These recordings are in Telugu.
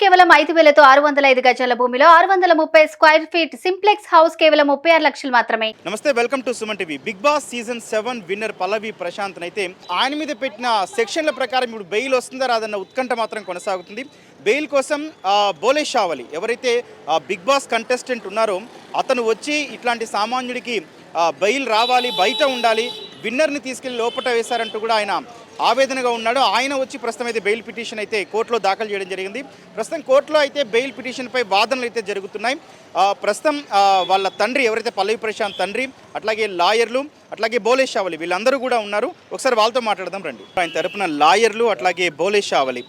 కేవలం ఐదు వేలతో ఆరు వందల ఐదు గజాల భూమిలో ఆరు వందల ముప్పై స్క్వేర్ ఫీట్ సింప్లెక్స్ హౌస్ కేవలం ముప్పై ఆరు లక్షలు మాత్రమే. నమస్తే welcome to Suman TV. Bigg Boss season seven winner Pallavi Prashanth అయితే ఆయన మీద పెట్టిన సెక్షన్ల ప్రకారం ఇప్పుడు బెయిల్ వస్తుందా రాదన్న ఉత్కంఠ మాత్రం కొనసాగుతుంది. బెయిల్ కోసం బోలే షావలి ఎవరైతే బిగ్ బాస్ కంటెస్టెంట్ ఉన్నారో అతను వచ్చి ఇట్లాంటి సామాన్యుడికి బెయిల్ రావాలి బయట ఉండాలి విన్నర్ని తీసుకెళ్ళి లోపట వేశారంటూ కూడా ఆయన ఆవేదనగా ఉన్నాడు. ఆయన వచ్చి ప్రస్తుతం అయితే బెయిల్ పిటిషన్ అయితే కోర్టులో దాఖలు చేయడం జరిగింది. ప్రస్తుతం కోర్టులో అయితే బెయిల్ పిటిషన్పై వాదనలు అయితే జరుగుతున్నాయి. ప్రస్తుతం వాళ్ళ తండ్రి ఎవరైతే పల్లవి ప్రశాంత్ తండ్రి అట్లాగే లాయర్లు అట్లాగే బోలే షావలి వీళ్ళందరూ కూడా ఉన్నారు. ఒకసారి వాళ్ళతో మాట్లాడదాం రండి. ఆయన తరపున లాయర్లు అట్లాగే బోలేష్ షావలి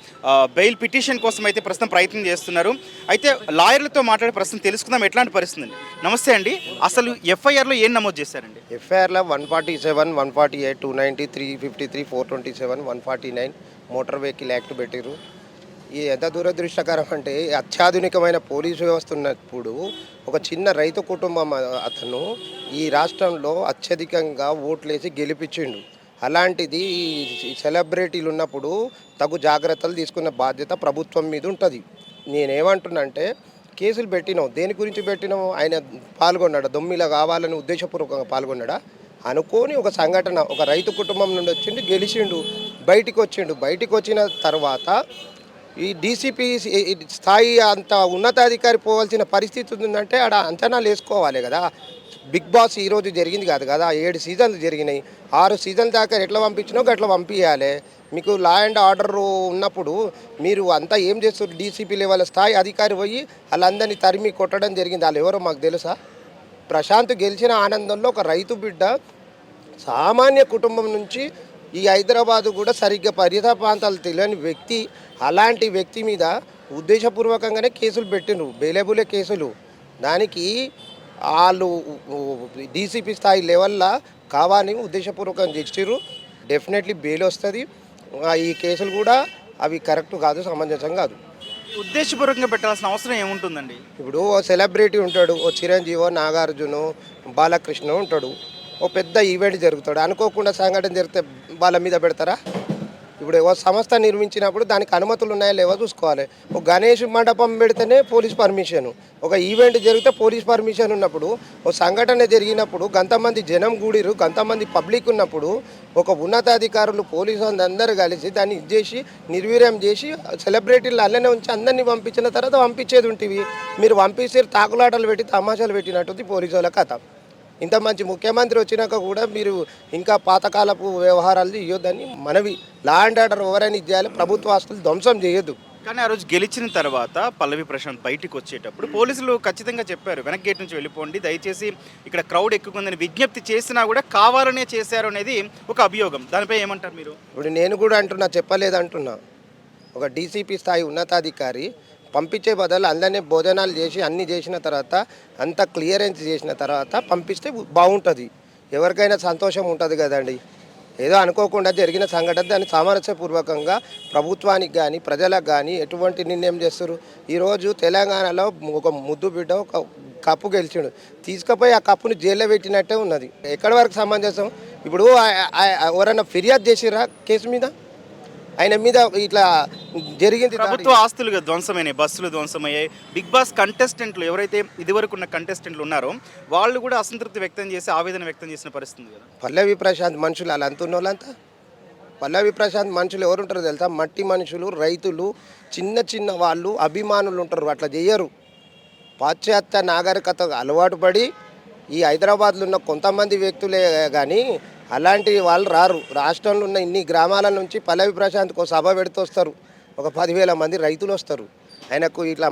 బెయిల్ పిటిషన్ కోసం అయితే ప్రస్తుతం ప్రయత్నం చేస్తున్నారు. అయితే లాయర్లతో మాట్లాడే ప్రస్తుతం తెలుసుకుందాం ఎట్లాంటి పరిస్థితి నమస్తే అండి. అసలు ఎఫ్ఐఆర్లో ఏం నమోదు చేశారండి? ఎఫ్ఐఆర్లో one forty seven one forty eight two ninety three fifty three four twenty seven one forty nine motor vehicle act పెట్టిరు ఈ ఎంత దురదృష్టకరం అంటే అత్యాధునికమైన పోలీసు వ్యవస్థ ఉన్నప్పుడు ఒక చిన్న రైతు కుటుంబం అతను ఈ రాష్ట్రంలో అత్యధికంగా ఓట్లేసి గెలిపించిండు. అలాంటిది ఈ సెలబ్రిటీలు ఉన్నప్పుడు తగు జాగ్రత్తలు తీసుకున్న బాధ్యత ప్రభుత్వం మీద ఉంటుంది. నేనేమంటున్నానంటే కేసులు పెట్టినావు దేని గురించి పెట్టినావు ఆయన పాల్గొన్నాడా? దొమ్మిలా కావాలని ఉద్దేశపూర్వకంగా పాల్గొన్నాడా? అనుకోని ఒక సంఘటన ఒక రైతు కుటుంబం నుండి వచ్చిండు గెలిచిండు బయటికి వచ్చిండు. బయటికి వచ్చిన తర్వాత ఈ డీసీపీ స్థాయి అంత ఉన్నతాధికారి పోవాల్సిన పరిస్థితి ఉందంటే ఆడ అంచనాలు వేసుకోవాలి కదా. బిగ్ బాస్ ఈరోజు జరిగింది కాదు కదా. ఏడు సీజన్లు జరిగినాయి. ఆరు సీజన్ల దాకా ఎట్లా పంపించినో అట్లా పంపించాలి మీకు లా అండ్ ఆర్డర్ ఉన్నప్పుడు మీరు అంతా ఏం చేస్తారు డీసీపీ లెవెల్ స్థాయి అధికారి పోయి వాళ్ళందరినీ తరిమి కొట్టడం జరిగింది. వాళ్ళు ఎవరో మాకు తెలుసా? ప్రశాంత్ గెలిచిన ఆనందంలో ఒక రైతు బిడ్డ సామాన్య కుటుంబం నుంచి ఈ హైదరాబాద్ కూడా సరిగ్గా పరిసర ప్రాంతాలు తెలియని వ్యక్తి అలాంటి వ్యక్తి మీద ఉద్దేశపూర్వకంగానే కేసులు పెట్టిండ్రు. బెయిలబులే కేసులు. దానికి వాళ్ళు డీసీపీ స్థాయి లెవెల్లో కావాలని ఉద్దేశపూర్వకంగా చేసిర్రు. డెఫినెట్లీ బెయిల్ వస్తుంది. ఆ, ఈ కేసులు కూడా అవి కరెక్ట్ కాదు సమంజసం కాదు. ఉద్దేశపూర్వకంగా పెట్టాల్సిన అవసరం ఏముంటుందండి? ఇప్పుడు ఓ సెలబ్రిటీ ఉంటాడు ఓ చిరంజీవో నాగార్జున బాలకృష్ణ ఉంటాడు. ఓ పెద్ద ఈవెంట్ జరుగుతాడు. అనుకోకుండా సంఘటన జరిగితే వాళ్ళ మీద పెడతారా? ఇప్పుడు ఓ సంస్థ నిర్మించినప్పుడు దానికి అనుమతులు ఉన్నాయా లేవో చూసుకోవాలి. ఒక గణేష్ మండపం పెడితేనే పోలీస్ పర్మిషన్. ఒక ఈవెంట్ జరిగితే పోలీస్ పర్మిషన్ ఉన్నప్పుడు ఓ సంఘటన జరిగినప్పుడు గంతమంది జనం గూడిరు గంతమంది పబ్లిక్ ఉన్నప్పుడు ఒక ఉన్నతాధికారులు పోలీసు వాళ్ళు అందరూ కలిసి దాన్ని ఇది చేసి నిర్వీర్యం చేసి సెలబ్రిటీలు అల్లనే ఉంచి అందరినీ పంపించిన తర్వాత పంపించేది ఉంటుంది మీరు పంపిస్తే తాకులాటలు పెట్టి తమాషాలు పెట్టినట్టుంది పోలీసు వాళ్ళ కథ. ఇంత మంచి ముఖ్యమంత్రి వచ్చినాక కూడా మీరు ఇంకా పాతకాలపు వ్యవహారాలు ఇవ్వద్దని మనవి. లా అండ్ ఆర్డర్ ఎవరైనా ఇది చేయాలి ప్రభుత్వ ఆస్తులు ధ్వంసం చేయొద్దు. కానీ ఆ రోజు గెలిచిన తర్వాత పల్లవి ప్రశాంత్ బయటికి వచ్చేటప్పుడు పోలీసులు ఖచ్చితంగా చెప్పారు వెనక్ గేట్ నుంచి వెళ్ళిపోండి దయచేసి ఇక్కడ క్రౌడ్ ఎక్కుకుందని విజ్ఞప్తి చేసినా కూడా కావాలనే చేశారు అనేది ఒక అభియోగం. దానిపై ఏమంటారు మీరు? ఇప్పుడు నేను కూడా అంటున్నా చెప్పలేదు అంటున్నా ఒక డీసీపీ స్థాయి ఉన్నతాధికారి పంపించే బదులు అందరినీ భోజనాలు చేసి అన్నీ చేసిన తర్వాత అంత క్లియరెన్స్ చేసిన తర్వాత పంపిస్తే బాగుంటుంది. ఎవరికైనా సంతోషం ఉంటుంది కదండి. ఏదో అనుకోకుండా జరిగిన సంఘటన దాన్ని సామరస్యపూర్వకంగా ప్రభుత్వానికి కానీ ప్రజలకు కానీ ఎటువంటి నిర్ణయం చేస్తారు? ఈరోజు తెలంగాణలో ఒక ముద్దు బిడ్డ ఒక కప్పు గెలిచిండు. తీసుకుపోయి ఆ కప్పుని జైల్లో పెట్టినట్టే ఉన్నది. ఎక్కడి వరకు సమంజసం? ఇప్పుడు ఎవరైనా ఫిర్యాదు చేసిరా కేసు మీద? ఆయన మీద ఇట్లా జరిగింది. ప్రభుత్వ ఆస్తులుగా ధ్వంసమైనాయి బస్సులు ధ్వంసమయ్యాయి. బిగ్ బాస్ కంటెస్టెంట్లు ఎవరైతే ఇదివరకు ఉన్న కంటెస్టెంట్లు ఉన్నారో వాళ్ళు కూడా అసంతృప్తి వ్యక్తం చేసి ఆవేదన వ్యక్తం చేసిన పరిస్థితి కదా. పల్లవి ప్రశాంత్ మనుషులు అలా అంటున్న వాళ్ళంతా? పల్లవి ప్రశాంత్ మనుషులు ఎవరు ఉంటారో తెలుసా? మట్టి మనుషులు రైతులు చిన్న చిన్న వాళ్ళు అభిమానులు ఉంటారు. అట్లా చేయరు పాశ్చాత్య నాగరికత అలవాటు పడి ఈ హైదరాబాద్లో ఉన్న కొంతమంది వ్యక్తులే కానీ అలాంటి వాళ్ళు రారు. రాష్ట్రంలో ఉన్న ఇన్ని గ్రామాల నుంచి పల్లవి ప్రశాంత్కి ఒక సభ పెడుతూ వస్తారు. ఒక పదివేల మంది రైతులు వస్తారు. ఆయనకు ఇట్లా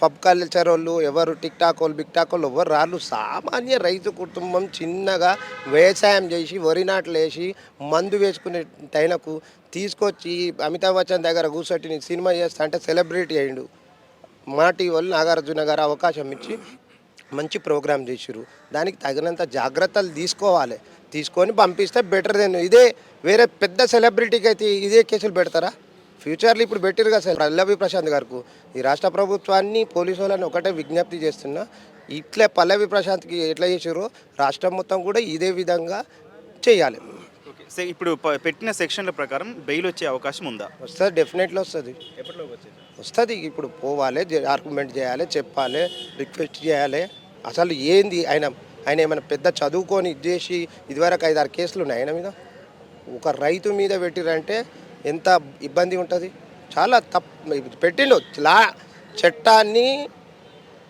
పబ్ కల్చర్ వాళ్ళు ఎవరు టిక్ టాక్ వాళ్ళు బిక్ టాక్ వాళ్ళు ఎవరు రాళ్ళు సామాన్య రైతు కుటుంబం చిన్నగా వ్యవసాయం చేసి వరి నాట్లు వేసి మందు వేసుకునే టైనకు తీసుకొచ్చి అమితాబ్ బచ్చన్ దగ్గర కూర్చొని సినిమా చేస్తా అంటే సెలబ్రిటీ అయ్యిండు. మా టీవీ వాళ్ళు నాగార్జున గారు అవకాశం ఇచ్చి మంచి ప్రోగ్రామ్ చేసిరు దానికి తగినంత జాగ్రత్తలు తీసుకోవాలి. తీసుకొని పంపిస్తే బెటర్ దెన్ ఇదే వేరే పెద్ద సెలబ్రిటీకి అయితే ఇదే కేసులు పెడతారా? ఫ్యూచర్లో ఇప్పుడు పెట్టిరు కదా సార్ పల్లవి ప్రశాంత్ గారికి. ఈ రాష్ట్ర ప్రభుత్వాన్ని పోలీసు వాళ్ళని ఒకటే విజ్ఞప్తి చేస్తున్నా ఇట్లే పల్లవి ప్రశాంత్కి ఎట్లా చేసారో రాష్ట్రం మొత్తం కూడా ఇదే విధంగా చేయాలి. ఇప్పుడు పెట్టిన సెక్షన్ల ప్రకారం బెయిల్ వచ్చే అవకాశం ఉందా? వస్తుంది డెఫినెట్లీ వస్తుంది. వస్తుంది ఇప్పుడు పోవాలి ఆర్గ్యుమెంట్ చేయాలి చెప్పాలి రిక్వెస్ట్ చేయాలి. అసలు ఏంది? ఆయన ఆయన ఏమైనా పెద్ద చదువుకొని ఇది చేసి ఇదివరకు ఐదు ఆరు కేసులు ఉన్నాయి ఆయన మీద? ఒక రైతు మీద పెట్టిరంటే ఎంత ఇబ్బంది ఉంటుంది? చాలా తప్పు పెట్టిండు. లా చట్టాన్ని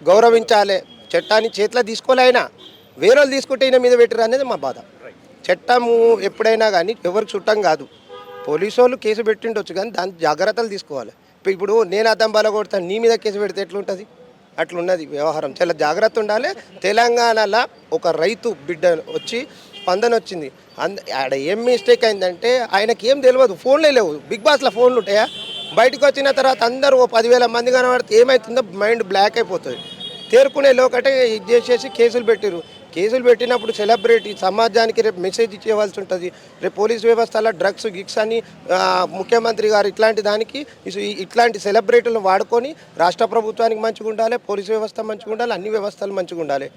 గౌరవించాలి. చట్టాన్ని చేతిలో తీసుకోలే ఆయన. వేరే వాళ్ళు తీసుకుంటే ఈయన మీద పెట్టిరు అనేది మా బాధ. చట్టము ఎప్పుడైనా కానీ ఎవరికి చుట్టం కాదు. పోలీసు వాళ్ళు కేసు పెట్టిండొచ్చు కానీ దాని జాగ్రత్తలు తీసుకోవాలి. ఇప్పుడు- నేను అద్దం బల కొడతాను నీ మీద కేసు పెడితే ఎట్లుంటుంది? అట్లున్నది వ్యవహారం. చాలా జాగ్రత్త ఉండాలి. తెలంగాణలో ఒక రైతు బిడ్డ వచ్చి స్పందన వచ్చింది అంద ఆడ ఏం మిస్టేక్ అయిందంటే ఆయనకి ఏం తెలియదు ఫోన్లే లేవు. బిగ్ బాస్లో ఫోన్లు ఉంటాయా? బయటకు వచ్చిన తర్వాత అందరూ ఓ పదివేల మంది కనబడితే ఏమవుతుందో మైండ్ బ్లాక్ అయిపోతుంది. తేరుకునే లోకటే ఇది చేసేసి కేసులు పెట్టారు కేసులు పెట్టినప్పుడు సెలబ్రిటీ సమాజానికి రేపు మెసేజ్ ఇచ్చేవాల్సి ఉంటుంది. రేపు పోలీస్ వ్యవస్థలో డ్రగ్స్ గిక్స్ అని ముఖ్యమంత్రి గారు ఇట్లాంటి దానికి ఇట్లాంటి సెలబ్రిటీలను వాడుకొని రాష్ట్ర ప్రభుత్వానికి మంచిగా ఉండాలి పోలీస్ వ్యవస్థ మంచిగా ఉండాలి అన్ని వ్యవస్థలు మంచిగా ఉండాలి.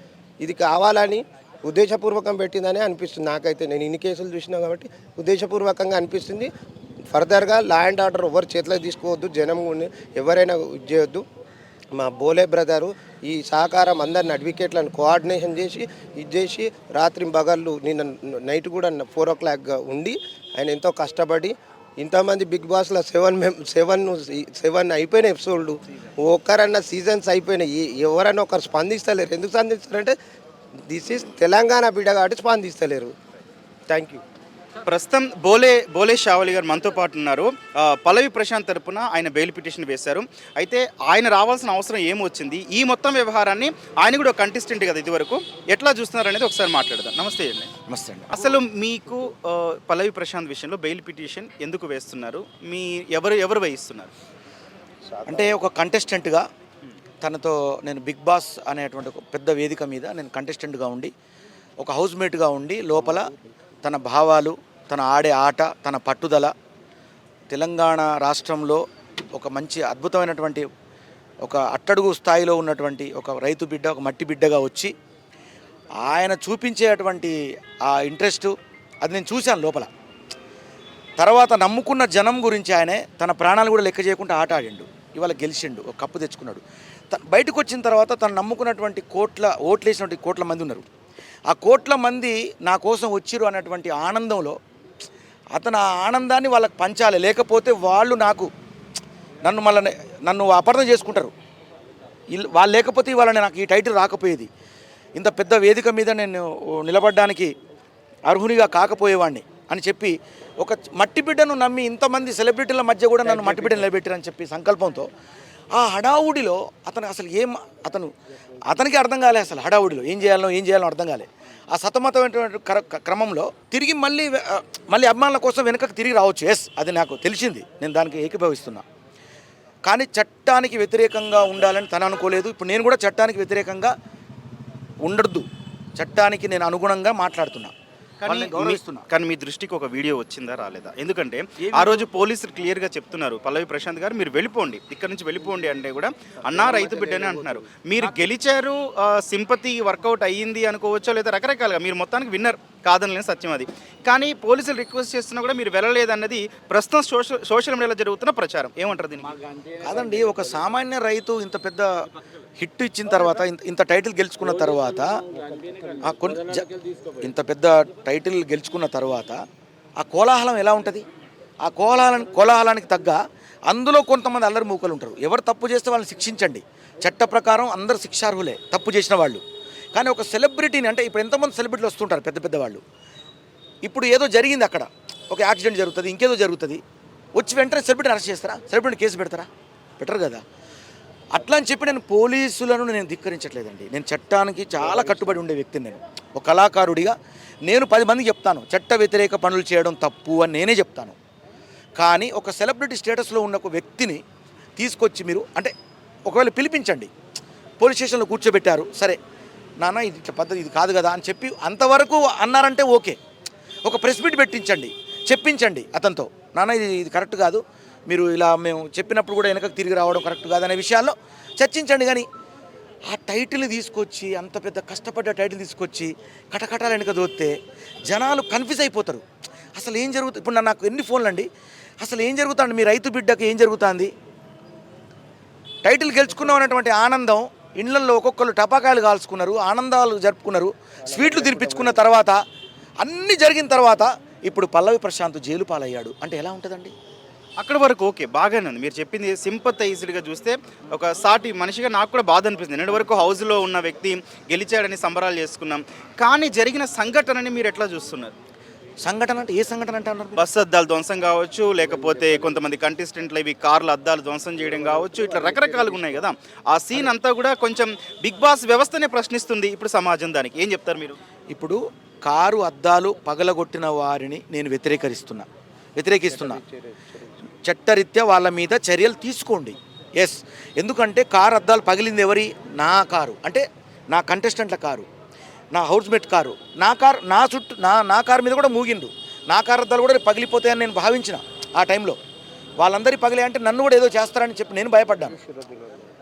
ఇది కావాలని ఉద్దేశపూర్వకం పెట్టిందని అనిపిస్తుంది. నాకైతే నేను ఇన్ని కేసులు చూసినా కాబట్టి ఉద్దేశపూర్వకంగా అనిపిస్తుంది. ఫర్దర్గా లా అండ్ ఆర్డర్ ఎవరు చేతిలో తీసుకోవద్దు జనం ఎవరైనా ఇది చేయొద్దు మా బోలే బ్రదరు ఈ సహకారం అందరిని అడ్వకేట్లను కోఆర్డినేషన్ చేసి ఇది చేసి రాత్రి బగళ్ళు నిన్న నైట్ కూడా ఫోర్ ఓ క్లాక్గా ఉండి ఆయన ఎంతో కష్టపడి ఇంతమంది బిగ్ బాస్లో సెవెన్ మెం సెవెన్ సెవెన్ అయిపోయిన ఎపిసోడ్లు ఒక్కరన్నా సీజన్స్ అయిపోయినాయి. ఎవరన్నా ఒకరు స్పందిస్తలేరు. ఎందుకు స్పందిస్తారంటే దిస్ ఈస్ తెలంగాణ బిడ్డ కాబట్టి స్పందిస్తలేరు. థ్యాంక్ యూ ప్రస్తుతం బోలే బోలే షావలి గారు మనతో పాటు ఉన్నారు. పల్లవి ప్రశాంత్ తరపున ఆయన బెయిల్ పిటిషన్ వేశారు. అయితే ఆయన రావాల్సిన అవసరం ఏమొచ్చింది ఈ మొత్తం వ్యవహారాన్ని ఆయన కూడా ఒక కంటెస్టెంట్ కదా ఇదివరకు. ఎట్లా చూస్తున్నారు అనేది ఒకసారి మాట్లాడదాం. నమస్తే అండి. నమస్తే అండి. అసలు మీకు పల్లవి ప్రశాంత్ విషయంలో బెయిల్ పిటిషన్ ఎందుకు వేస్తున్నారు? మీ ఎవరు ఎవరు వేయిస్తున్నారు అంటే ఒక కంటెస్టెంట్గా తనతో నేను బిగ్ బాస్ అనేటువంటి ఒక పెద్ద వేదిక మీద నేను కంటెస్టెంట్గా ఉండి ఒక హౌస్ మేట్గా ఉండి లోపల తన భావాలు తన ఆడే ఆట తన పట్టుదల. తెలంగాణ రాష్ట్రంలో ఒక మంచి అద్భుతమైనటువంటి ఒక అట్టడుగు స్థాయిలో ఉన్నటువంటి ఒక రైతు బిడ్డ ఒక మట్టి బిడ్డగా వచ్చి ఆయన చూపించేటువంటి ఆ ఇంట్రెస్ట్ అది నేను చూశాను లోపల. తర్వాత నమ్ముకున్న జనం గురించి ఆయనే తన ప్రాణాలు కూడా లెక్క చేయకుండా ఆట ఆడిండు. ఇవాళ గెలిచిండు ఒక కప్పు తెచ్చుకున్నాడు. త- బయటకు వచ్చిన తర్వాత తను నమ్ముకున్నటువంటి కోట్ల ఓట్లు వేసినటువంటి కోట్ల మంది ఉన్నారు. ఆ కోట్ల మంది నా కోసం వచ్చిరు అన్నటువంటి ఆనందంలో అతను ఆ ఆనందాన్ని వాళ్ళకి పంచాలి. లేకపోతే వాళ్ళు నాకు నన్ను మళ్ళీ నన్ను అపార్థం చేసుకుంటారు. వాళ్ళు లేకపోతే ఇవాళ నాకు ఈ టైటిల్ రాకపోయేది. ఇంత పెద్ద వేదిక మీద నేను నిలబడడానికి అర్హునిగా కాకపోయేవాడిని అని చెప్పి ఒక మట్టి బిడ్డను నమ్మి ఇంతమంది సెలబ్రిటీల మధ్య కూడా నన్ను మట్టి బిడ్డ నిలబెట్టారని చెప్పి సంకల్పంతో ఆ హడావుడిలో అతను అసలు ఏం అతను అతనికి అర్థం కాలే అసలు హడావుడిలో. ఏం చేయాలో ఏం చేయాలనో అర్థం కాలే. ఆ సతమతమైనటువంటి క్రమంలో తిరిగి మళ్ళీ మళ్ళీ అభిమానుల కోసం వెనుకకు తిరిగి రావచ్చు. ఎస్ అది నాకు తెలిసింది. నేను దానికి ఏకీభవిస్తున్నా. కానీ చట్టానికి వ్యతిరేకంగా ఉండాలని తను అనుకోలేదు. ఇప్పుడు నేను కూడా చట్టానికి వ్యతిరేకంగా ఉండద్దు. చట్టానికి నేను అనుగుణంగా మాట్లాడుతున్నా. కానీ మీ దృష్టికి ఒక వీడియో వచ్చిందా రాలేదా? ఎందుకంటే ఆ రోజు పోలీసులు క్లియర్గా చెప్తున్నారు. పల్లవి ప్రశాంత్ గారు మీరు వెళ్ళిపోండి. ఇక్కడ నుంచి వెళ్ళిపోండి అంటే కూడా అన్నా రైతు బిడ్డనే అంటున్నారు. మీరు గెలిచారు సింపతి వర్కౌట్ అయ్యింది అనుకోవచ్చో లేదా రకరకాలుగా? మీరు మొత్తానికి విన్నర్. కాదనలేని సత్యం అది. కానీ పోలీసులు రిక్వెస్ట్ చేస్తున్నా కూడా మీరు వెళ్ళలేదన్నది ప్రస్తుతం సోషల్ సోషల్ మీడియాలో జరుగుతున్న ప్రచారం. ఏమంటారు దీనికి? కాదండి ఒక సామాన్య రైతు ఇంత పెద్ద హిట్ ఇచ్చిన తర్వాత ఇంత ఇంత టైటిల్ గెలుచుకున్న తర్వాత ఆ జ- ఇంత పెద్ద టైటిల్ గెలుచుకున్న తర్వాత ఆ కోలాహలం ఎలా ఉంటుంది? ఆ కోలాహలం కోలాహలానికి తగ్గ అందులో కొంతమంది అల్లరి మూకలు ఉంటారు. ఎవరు తప్పు చేస్తే వాళ్ళని శిక్షించండి. చట్ట ప్రకారం అందరు శిక్షార్హులే తప్పు చేసిన వాళ్ళు. కానీ ఒక సెలబ్రిటీని అంటే ఇప్పుడు ఎంతమంది సెలబ్రిటీలు వస్తుంటారు పెద్ద పెద్ద వాళ్ళు? ఇప్పుడు ఏదో జరిగింది అక్కడ. ఒక యాక్సిడెంట్ జరుగుతుంది ఇంకేదో జరుగుతుంది. వచ్చి వెంటనే సెలబ్రిటీని అరెస్ట్ చేస్తారా? సెలబ్రిటీని కేసు పెడతారా? పెట్టరు కదా. అట్లా అని చెప్పి నేను పోలీసులను నేను ధిక్కరించట్లేదండి. నేను చట్టానికి చాలా కట్టుబడి ఉండే వ్యక్తిని నేను. ఒక కళాకారుడిగా నేను పది మందికి చెప్తాను. చట్ట వ్యతిరేక పనులు చేయడం తప్పు అని నేనే చెప్తాను. కానీ ఒక సెలబ్రిటీ స్టేటస్లో ఉన్న ఒక వ్యక్తిని తీసుకొచ్చి మీరు అంటే ఒకవేళ పిలిపించండి. పోలీస్ స్టేషన్లో కూర్చోబెట్టారు. సరే. నాన్న ఇది పద్ధతి ఇది కాదు కదా అని చెప్పి అంతవరకు అన్నారంటే ఓకే. ఒక ప్రెస్ మీట్ పెట్టించండి చెప్పించండి అతనితో. నాన్న ఇది ఇది కరెక్ట్ కాదు. మీరు ఇలా మేము చెప్పినప్పుడు కూడా వెనకకు తిరిగి రావడం కరెక్ట్ కాదు అనే విషయాల్లో చర్చించండి కానీ ఆ టైటిల్ తీసుకొచ్చి అంత పెద్ద కష్టపడ్డ టైటిల్ తీసుకొచ్చి కటకటాలు వెనక దోస్తే జనాలు కన్ఫ్యూజ్ అయిపోతారు. అసలు ఏం జరుగుతుంది ఇప్పుడు నా- నాకు ఎన్ని ఫోన్లు అండి? అసలు ఏం జరుగుతుంది? మీ రైతు బిడ్డకు ఏం జరుగుతుంది? టైటిల్ గెలుచుకున్నాం అనేటువంటి ఆనందం ఇండ్లలో ఒక్కొక్కరు టపాకాయలు కాల్చుకున్నారు ఆనందాలు జరుపుకున్నారు స్వీట్లు తినిపించుకున్న తర్వాత అన్నీ జరిగిన తర్వాత ఇప్పుడు పల్లవి ప్రశాంత్ జైలు పాలయ్యాడు. అంటే ఎలా ఉంటుందండి? అక్కడ వరకు ఓకే బాగానే ఉంది. మీరు చెప్పింది సింపతైజ్డ్గా చూస్తే ఒక సాటి మనిషిగా నాకు కూడా బాధ అనిపిస్తుంది. నిన్నటి వరకు హౌస్లో ఉన్న వ్యక్తి గెలిచాడని సంబరాలు చేసుకున్నాం. కానీ జరిగిన సంఘటనని మీరు ఎట్లా చూస్తున్నారు? సంఘటన అంటే ఏ సంఘటన అంటే అన్నారు బస్సు అద్దాలు ధ్వంసం కావచ్చు లేకపోతే కొంతమంది కంటెస్టెంట్లు ఇవి కార్ల అద్దాలు ధ్వంసం చేయడం కావచ్చు ఇట్లా రకరకాలుగా ఉన్నాయి కదా. ఆ సీన్ అంతా కూడా కొంచెం బిగ్ బాస్ వ్యవస్థనే ప్రశ్నిస్తుంది ఇప్పుడు సమాజం దానికి. ఏం చెప్తారు మీరు? ఇప్పుడు కారు అద్దాలు పగలగొట్టిన వారిని నేను వ్యతిరేకరిస్తున్నా. వ్యతిరేకిస్తున్నా. చట్టరీత్యా వాళ్ళ మీద చర్యలు తీసుకోండి. ఎస్ ఎందుకంటే కారు అద్దాలు పగిలింది ఎవరి? నా కారు. అంటే నా కంటెస్టెంట్ల కారు. నా హౌస్మేట్ కారు నా కార్ నా చుట్టూ నా నా కారు మీద కూడా మూగిండు. నా కార్ అద్దాలు కూడా పగిలిపోతాయని నేను భావించిన ఆ టైంలో. వాళ్ళందరి పగిలే అంటే నన్ను కూడా ఏదో చేస్తారని చెప్పి నేను భయపడ్డాను.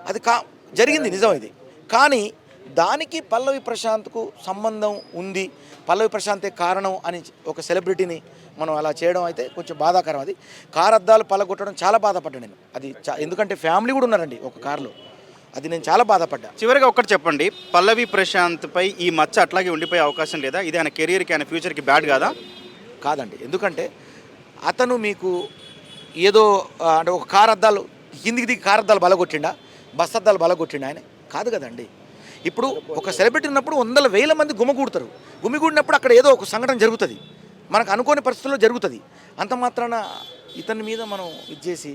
అది కా జరిగింది నిజం ఇది. కానీ దానికి పల్లవి ప్రశాంత్కు సంబంధం ఉంది. పల్లవి ప్రశాంతే కారణం అని ఒక సెలబ్రిటీని మనం అలా చేయడం అయితే కొంచెం బాధాకరం అది. కారు అద్దాలు పల్లగొట్టడం చాలా బాధపడ్డాను నేను. అది చా- ఎందుకంటే ఫ్యామిలీ కూడా ఉన్నారండి ఒక కారులో. అది నేను చాలా బాధపడ్డా. చివరిగా ఒక్కటి చెప్పండి పల్లవి ప్రశాంత్ పై ఈ మచ్చ అట్లాగే ఉండిపోయే అవకాశం లేదా? ఇది ఆయన కెరీర్కి ఆయన ఫ్యూచర్కి బ్యాడ్ కాదా? కాదండి. ఎందుకంటే అతను మీకు ఏదో అంటే ఒక కారు అద్దాలు కిందికి దిగి కారు అద్దాలు బలగొట్టిండా బస్ అద్దాలు బలగొట్టిండా ఆయన? కాదు కదండి. ఇప్పుడు ఒక సెలబ్రిటీ ఉన్నప్పుడు వందల వేల మంది గుమిగూడతారు గుమిగూడినప్పుడు అక్కడ ఏదో ఒక సంఘటన జరుగుతుంది. మనకు అనుకోని పరిస్థితుల్లో జరుగుతుంది. అంత మాత్రాన ఇతని మీద మనం ఇది చేసి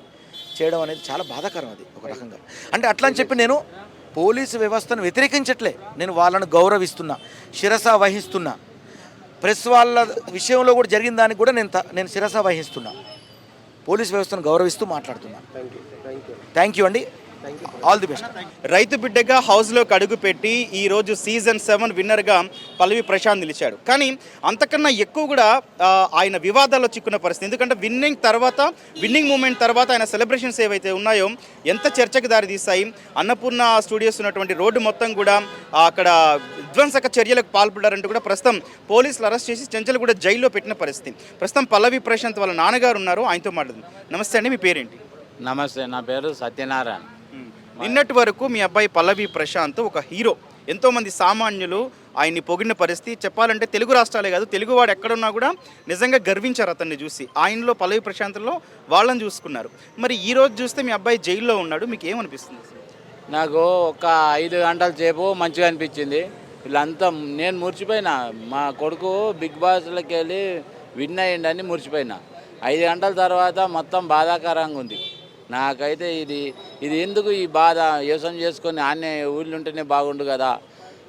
చేయడం అనేది చాలా బాధాకరం అది ఒక రకంగా. అంటే అట్లా అని చెప్పి నేను పోలీసు వ్యవస్థను వ్యతిరేకించట్లే. నేను వాళ్ళను గౌరవిస్తున్నా శిరస వహిస్తున్నా. ప్రెస్ వాళ్ళ విషయంలో కూడా జరిగిన దానికి కూడా నేను నేను శిరస వహిస్తున్నా. పోలీస్ వ్యవస్థను గౌరవిస్తూ మాట్లాడుతున్నా. థ్యాంక్ యూ అండి. ఆల్ ది బెస్ట్ రైతు బిడ్డగా హౌస్లోకి కడుగు పెట్టి ఈరోజు సీజన్ సెవెన్ విన్నర్గా పల్లవి ప్రశాంత్ నిలిచాడు. కానీ అంతకన్నా ఎక్కువ కూడా ఆయన వివాదాల్లో చిక్కున్న పరిస్థితి. ఎందుకంటే విన్నింగ్ తర్వాత విన్నింగ్ మూమెంట్ తర్వాత ఆయన సెలబ్రేషన్స్ ఏవైతే ఉన్నాయో ఎంత చర్చకు దారితీస్తాయి అన్నపూర్ణ స్టూడియోస్ ఉన్నటువంటి రోడ్డు మొత్తం కూడా అక్కడ విధ్వంసక చర్యలకు పాల్పడ్డారంటూ కూడా ప్రస్తుతం పోలీసులు అరెస్ట్ చేసి చెంచలు కూడా జైల్లో పెట్టిన పరిస్థితి. ప్రస్తుతం పల్లవి ప్రశాంత్ వాళ్ళ నాన్నగారు ఉన్నారు. ఆయనతో మాట్లాడుతుంది నమస్తే అండి మీ పేరేంటి? నమస్తే నా పేరు సత్యనారాయణ. నిన్నటి వరకు మీ అబ్బాయి పల్లవి ప్రశాంత్ ఒక హీరో. ఎంతోమంది సామాన్యులు ఆయన్ని పొగిడిన పరిస్థితి. చెప్పాలంటే తెలుగు రాష్ట్రాలే కాదు తెలుగువాడు ఎక్కడున్నా కూడా నిజంగా గర్వించారు అతన్ని చూసి. ఆయనలో పల్లవి ప్రశాంత్లో వాళ్ళని చూసుకున్నారు. మరి ఈ రోజు చూస్తే మీ అబ్బాయి జైల్లో ఉన్నాడు మీకు ఏమనిపిస్తుంది? నాకు ఒక ఐదు గంటల సేపు మంచిగా అనిపించింది. వీళ్ళంతా నేను మురిచిపోయినా మా కొడుకు బిగ్ బాస్లోకి వెళ్ళి విన్ అయ్యిండని మురిచిపోయినా ఐదు గంటల తర్వాత మొత్తం బాధాకరంగా ఉంది. నాకైతే ఇది ఇది ఎందుకు ఈ బాధ? వ్యవసాయం చేసుకొని ఆన్నే ఊళ్ళు ఉంటేనే బాగుండు కదా.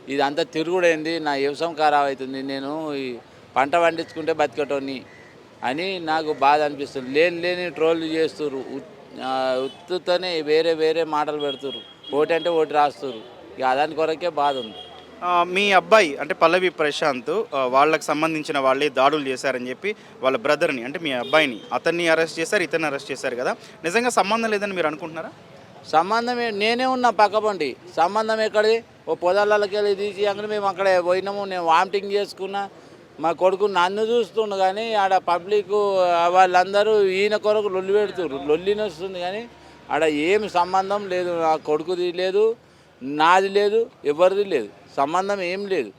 ఇది అంతా తిరుగుడైంది? నా వ్యవసాయం ఖరాబ్ అవుతుంది. నేను ఈ పంట పండించుకుంటే బతికటోని అని నాకు బాధ అనిపిస్తుంది. లేని లేని ట్రోల్ చేస్తుర్రు. ఉత్- ఉత్తుతోనే వేరే వేరే మాటలు పెడుతుర్రు. ఓటు అంటే ఓటు రాస్తుర్రు. ఇక దాని కొరకే బాధ ఉంది. మీ అబ్బాయి అంటే పల్లవి ప్రశాంత్ వాళ్ళకి సంబంధించిన వాళ్ళే దాడులు చేశారని చెప్పి వాళ్ళ బ్రదర్ని అంటే మీ అబ్బాయిని అతన్ని అరెస్ట్ చేశారు ఇతన్ని అరెస్ట్ చేశారు కదా. నిజంగా సంబంధం లేదని మీరు అనుకుంటున్నారా? సంబంధం నేనే ఉన్నా పక్కబండి సంబంధం ఎక్కడిది? ఓ పొదలకి వెళ్ళి తీసి అక్కడ మేము అక్కడ పోయినాము నేను వామిటింగ్ చేసుకున్నా. మా కొడుకు నన్ను చూస్తుండు కానీ ఆడ పబ్లిక్ వాళ్ళందరూ ఈయన కొరకు లొల్లి పెడుతున్నారు లొల్లిని వస్తుంది కానీ ఆడ ఏం సంబంధం లేదు. నా కొడుకుది లేదు నాది లేదు ఎవరిది లేదు. సంబంధం ఏం లేదు.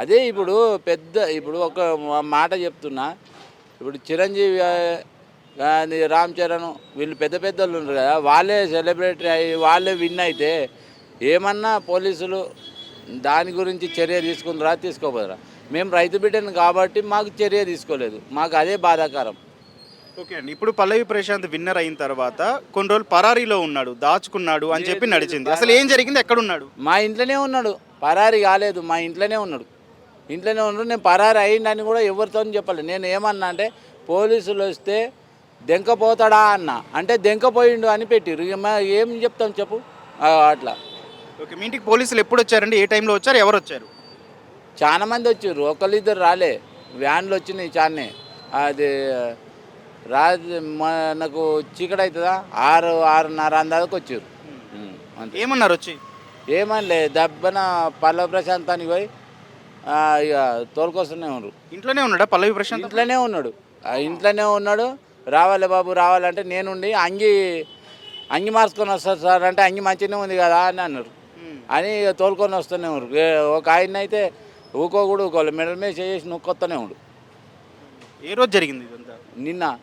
అదే ఇప్పుడు పెద్ద ఇప్పుడు ఒక మాట చెప్తున్నా. ఇప్పుడు చిరంజీవి రామ్ చరణ్ వీళ్ళు పెద్ద పెద్దలు ఉన్నారు కదా వాళ్ళే సెలబ్రిటీ అయ్యి వాళ్ళే విన్ అయితే ఏమన్నా పోలీసులు దాని గురించి చర్య తీసుకుందరా తీసుకోపోదరా మేము రైతు బిడ్డను కాబట్టి మాకు చర్య తీసుకోలేదు. మాకు అదే బాధాకరం. ఓకే అండి. ఇప్పుడు పల్లవి ప్రశాంత్ విన్నర్ అయిన తర్వాత కొన్ని రోజులు పరారీలో ఉన్నాడు దాచుకున్నాడు అని చెప్పి నడిచింది. అసలు ఏం జరిగింది? ఎక్కడున్నాడు? మా ఇంట్లోనే ఉన్నాడు. పరారి కాలేదు మా ఇంట్లోనే ఉన్నాడు. ఇంట్లోనే ఉన్నాడు. నేను పరారి అయ్యిండని కూడా ఎవరితో చెప్పలేదు. నేను ఏమన్నా అంటే పోలీసులు వస్తే దెంకపోతాడా అన్న. అంటే దెంకపోయిండు అని పెట్టిరు ఏం చెప్తాం చెప్పు? అట్లా. ఓకే మీ ఇంటికి పోలీసులు ఎప్పుడు వచ్చారండి? ఏ టైంలో వచ్చారు? ఎవరు వచ్చారు? చాలా మంది వచ్చారు. ఒకళ్ళిద్దరు రాలే. వ్యాన్లు వచ్చినాయి చానే అది రాత్రి మనకు చీకటి అవుతుందా ఆరు ఆరున్నర అందాక వచ్చారు. అంతే. ఏమన్నారు వచ్చి? ఏమనిలే దెబ్బన పల్లవ ప్రశాంతానికి పోయి ఆ, ఇక తోలుకొస్తూనే ఉన్నారు ఇంట్లోనే ఉన్నాడా పల్లవి ప్రశాంత్? ఇంట్లోనే ఉన్నాడు. ఆ ఇంట్లోనే ఉన్నాడు. రావాలి బాబు రావాలంటే నేనుండి అంగి అంగి మార్చుకొని వస్తారు సార్ అంటే అంగి మంచిగానే ఉంది కదా అని అన్నారు. అని ఇక తోలుకొని వస్తూనే ఉన్నారు ఏ- ఒక ఆయన అయితే ఊకో కూడా ఊకోవాలి మెడల మీద చేసి నొక్కొస్తూనే ఉండు. ఏ రోజు జరిగింది ఇదంతా? నిన్న.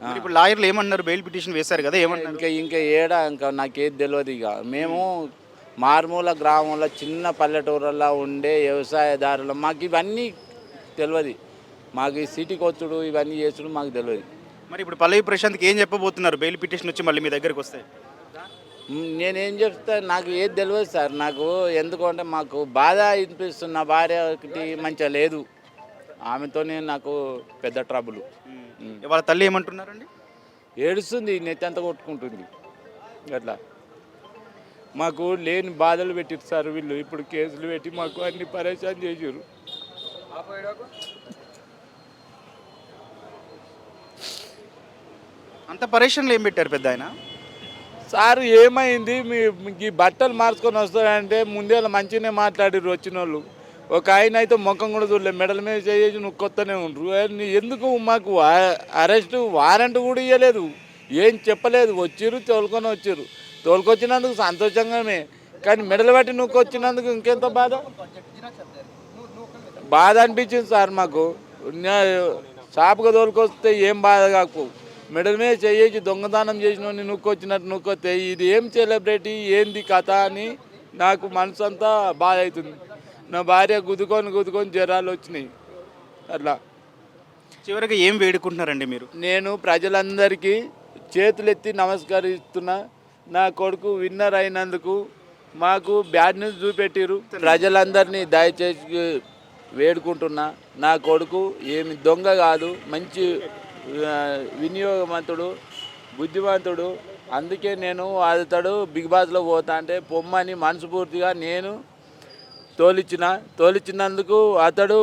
ఇప్పుడు లాయర్లు ఏమన్నారు? బెయిల్ పిటిషన్ వేశారు కదా ఏమన్నారు? ఇంకా ఇంకా ఏడా ఇంకా నాకేది తెలియదు ఇక. మేము మారుమూల గ్రామంలో చిన్న పల్లెటూరులో ఉండే వ్యవసాయదారులు. మాకు ఇవన్నీ తెలియదు మాకు ఈ సిటీకి వచ్చుడు ఇవన్నీ చేసుడు మాకు తెలియదు మరి ఇప్పుడు పల్లవి ప్రశాంత్కి ఏం చెప్పబోతున్నారు? బెయిల్ పిటిషన్ వచ్చి మళ్ళీ మీ దగ్గరకు వస్తాయి మ్, నేనేం చెప్తా నాకు ఏది తెలియదు సార్. నాకు ఎందుకంటే మాకు బాధ అనిపిస్తుంది నా భార్య ఒకటి మంచిగా లేదు. ఆమెతోనే నాకు పెద్ద ట్రబుల్ వాళ్ళ తల్లి ఏమంటున్నారండి? ఏడుస్తుంది నెత్తి అంతా కొట్టుకుంటుంది. అట్లా. మాకు లేని బాధలు పెట్టిరు సార్ వీళ్ళు. ఇప్పుడు కేసులు పెట్టి మాకు అన్ని పరేషాన్ చేసారు అంత పరేషన్లు ఏం పెట్టారు పెద్ద ఆయన? సార్ ఏమైంది? మీ ఈ బట్టలు మార్చుకొని వస్తారంటే ముందే మంచిగానే మాట్లాడిరు వచ్చిన వాళ్ళు ఒక ఆయన అయితే ముఖం కూడా చూడలేదు మెడల మీద చేసి నువ్వు కొత్తనే ఉండరు. ఎందుకు మాకు అరెస్ట్ వారెంట్ కూడా ఇవ్వలేదు ఏం చెప్పలేదు. వచ్చిర్రు తోలుకొని వచ్చిర్రు. తోలుకొచ్చినందుకు సంతోషంగానే. కానీ మెడలు పట్టి నువ్వు వచ్చినందుకు ఇంకెంత బాధ? బాధ అనిపించింది సార్ మాకు. షాప్గా షాపుగా తోలుకొస్తే ఏం బాధ కాకు. మెడల మీద చేసి దొంగతనం చేసిన నొక్కొచ్చినట్టు నొక్కొస్తే ఇది ఏం సెలబ్రిటీ ఏంది కథ అని నాకు మనసు అంతా బాధ అవుతుంది. నా భార్య గుద్దుకొని గుద్దుకొని జ్వరాలు వచ్చినాయి. అట్లా. చివరికి ఏం వేడుకుంటున్నారండి మీరు? నేను ప్రజలందరికీ చేతులెత్తి నమస్కరిస్తున్నా. నా కొడుకు విన్నర్ అయినందుకు మాకు బ్యాడ్ న్యూస్ చూపెట్టిరు ప్రజలందరినీ దయచేసి వేడుకుంటున్నా. నా కొడుకు ఏమి దొంగ కాదు మంచి వినియోగవంతుడు బుద్ధిమంతుడు. అందుకే నేను అతడు బిగ్ బాస్లో పోతా అంటే పొమ్మని మనస్ఫూర్తిగా నేను తోలిచ్చిన తోలిచ్చినందుకు అతడు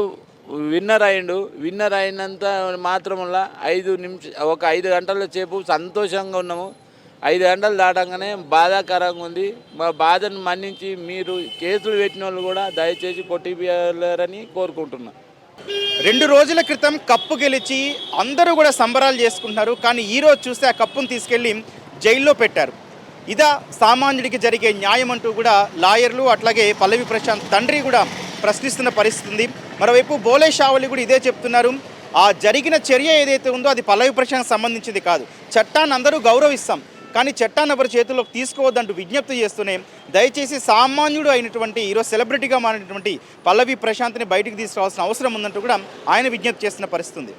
విన్నర్ అయిండు. విన్నర్ అయినంత మాత్రముల ఐదు నిమిష ఒక ఐదు గంటల సేపు సంతోషంగా ఉన్నాము. ఐదు గంటలు దాటంగానే బాధాకరంగా ఉంది. మా బాధను మన్నించి మీరు కేసులు పెట్టిన వాళ్ళు కూడా దయచేసి కొట్టిపోయారని కోరుకుంటున్నా. రెండు రోజుల క్రితం కప్పు గెలిచి అందరూ కూడా సంబరాలు చేసుకుంటున్నారు. కానీ ఈరోజు చూస్తే ఆ కప్పును తీసుకెళ్ళి జైల్లో పెట్టారు. ఇదా సామాన్యుడికి జరిగే న్యాయం అంటూ కూడా లాయర్లు అట్లాగే పల్లవి ప్రశాంత్ తండ్రి కూడా ప్రశ్నిస్తున్న పరిస్థితి ఉంది మరోవైపు బోలే షావలి కూడా ఇదే చెప్తున్నారు. ఆ జరిగిన చర్య ఏదైతే ఉందో అది పల్లవి ప్రశాంత్ సంబంధించింది కాదు. చట్టాన్ని అందరూ గౌరవిస్తాం. కానీ చట్టాన్ని ఎవరి చేతుల్లోకి తీసుకోవద్దంటూ విజ్ఞప్తి చేస్తూనే దయచేసి సామాన్యుడు అయినటువంటి ఈరోజు సెలబ్రిటీగా మారినటువంటి పల్లవి ప్రశాంత్ని బయటికి తీసుకురావాల్సిన అవసరం ఉందంటూ కూడా ఆయన విజ్ఞప్తి చేస్తున్న పరిస్థితి ఉంది